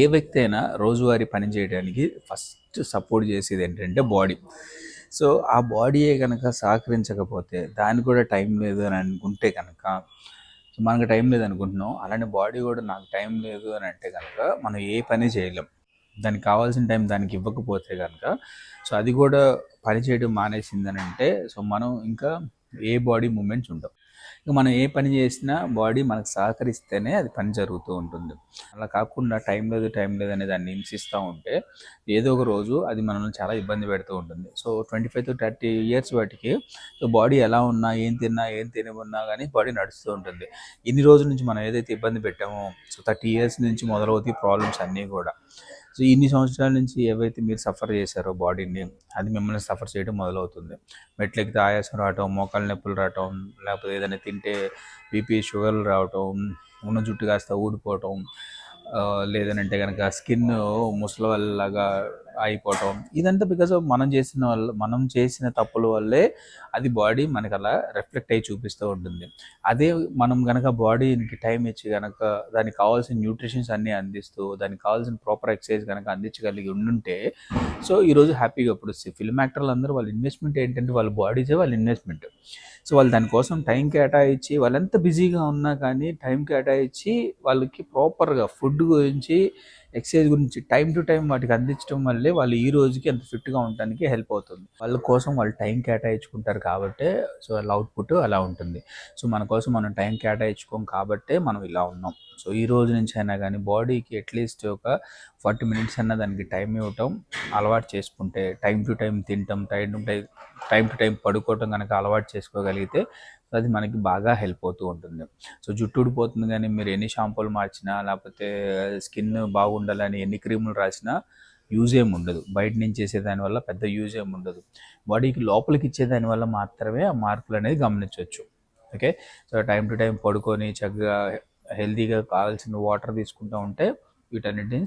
ఏ వ్యక్తి అయినా రోజువారీ పని చేయడానికి ఫస్ట్ సపోర్ట్ చేసేది ఏంటంటే బాడీ. సో ఆ బాడీయే కనుక సహకరించకపోతే దానికి కూడా టైం లేదు అని అనుకుంటే కనుక సో మనకు టైం లేదు అనుకుంటున్నాం అలానే బాడీ కూడా నాకు టైం లేదు అని అంటే కనుక మనం ఏ పని చేయలేం. దానికి కావాల్సిన టైం దానికి ఇవ్వకపోతే కనుక సో అది కూడా పని చేయడం మానేసిందని అంటే సో మనం ఇంకా ఏ బాడీ మూమెంట్స్ ఉండవు. ఇక మనం ఏ పని చేసినా బాడీ మనకు సహకరిస్తేనే అది పని జరుగుతూ ఉంటుంది. అలా కాకుండా టైం లేదు టైం లేదు అనే దాన్ని హింసిస్తూ ఉంటే ఏదో ఒక రోజు అది మనల్ని చాలా ఇబ్బంది పెడుతూ ఉంటుంది. So twenty five to thirty years వాటికి సో బాడీ ఎలా ఉన్నా ఏం తిన్నా ఏం తినకున్నా కానీ బాడీ నడుస్తూ ఉంటుంది. ఇన్ని రోజుల నుంచి మనం ఏదైతే ఇబ్బంది పెట్టామో సో థర్టీ ఇయర్స్ నుంచి మొదలవుతాయి ప్రాబ్లమ్స్ అన్నీ కూడా. సో ఇన్ని సంవత్సరాల నుంచి ఏవైతే మీరు సఫర్ చేశారో బాడీని అది మిమ్మల్ని సఫర్ చేయడం మొదలవుతుంది. మెట్లెక్కితే ఆయాసం రావటం మోకాళ్ళ నొప్పులు రావటం లేకపోతే ఏదైనా తింటే బీపీ షుగర్లు రావటం ఉన్న జుట్టు కాస్త ఊడిపోవటం లేదనంటే కనుక స్కిన్ ముసలి వాళ్ళలాగా అయిపోవటం ఇదంతా బికాస్ ఆఫ్ మనం చేసిన వల్ల మనం చేసిన తప్పుల వల్లే అది బాడీ మనకి అలా రిఫ్లెక్ట్ అయ్యి చూపిస్తూ ఉంటుంది. అదే మనం కనుక బాడీకి టైం ఇచ్చి కనుక దానికి కావాల్సిన న్యూట్రిషన్స్ అన్నీ అందిస్తూ దానికి కావాల్సిన ప్రాపర్ ఎక్సర్సైజ్ కనుక అందించగలిగి ఉండుంటే సో ఈరోజు హ్యాపీగా ఇప్పుడు ఫిల్మ్ యాక్టర్లు అందరూ వాళ్ళ ఇన్వెస్ట్మెంట్ ఏంటంటే వాళ్ళ బాడీసే వాళ్ళ ఇన్వెస్ట్మెంట్ సో వాళ్ళు దానికోసం టైం కేటాయించి వాళ్ళు ఎంత బిజీగా ఉన్నా కానీ టైం కేటాయించి వాళ్ళకి ప్రాపర్గా ఫుడ్ గురించి ఎక్సర్సైజ్ గురించి టైం టు టైం వాటికి అందించడం వల్లే వాళ్ళు ఈ రోజుకి ఎంత ఫిట్గా ఉండడానికి హెల్ప్ అవుతుంది. వాళ్ళ కోసం వాళ్ళు టైం కేటాయించుకుంటారు కాబట్టే సో వాళ్ళ అవుట్పుట్ అలా ఉంటుంది. సో మన కోసం మనం టైం కేటాయించుకోం కాబట్టే మనం ఇలా ఉన్నాం. సో ఈ రోజు నుంచి అయినా కానీ బాడీకి అట్లీస్ట్ ఒక ఫార్టీ మినిట్స్ అన్న దానికి టైం ఇవ్వటం అలవాటు చేసుకుంటే టైం టు టైం తినటం time to time time to time పడుకోవటం కనుక అలవాటు చేసుకోగలిగితే అది మనకి బాగా హెల్ప్ అవుతూ ఉంటుంది. సో జుట్టు ఊడిపోతుంది కానీ మీరు ఎన్ని షాంపూలు మార్చినా లేకపోతే స్కిన్ బాగుండాలని ఎన్ని క్రీములు రాసినా యూజ్ ఏమి ఉండదు. బయట నుంచి చేసే దానివల్ల పెద్ద యూజ్ ఏమి ఉండదు. బాడీకి లోపలికి ఇచ్చే దానివల్ల మాత్రమే ఆ మార్పులు అనేది గమనించవచ్చు. Okay so time to time పడుకొని చక్కగా హెల్తీగా కావాల్సిన వాటర్ తీసుకుంటూ ఉంటే వీటన్నిటిని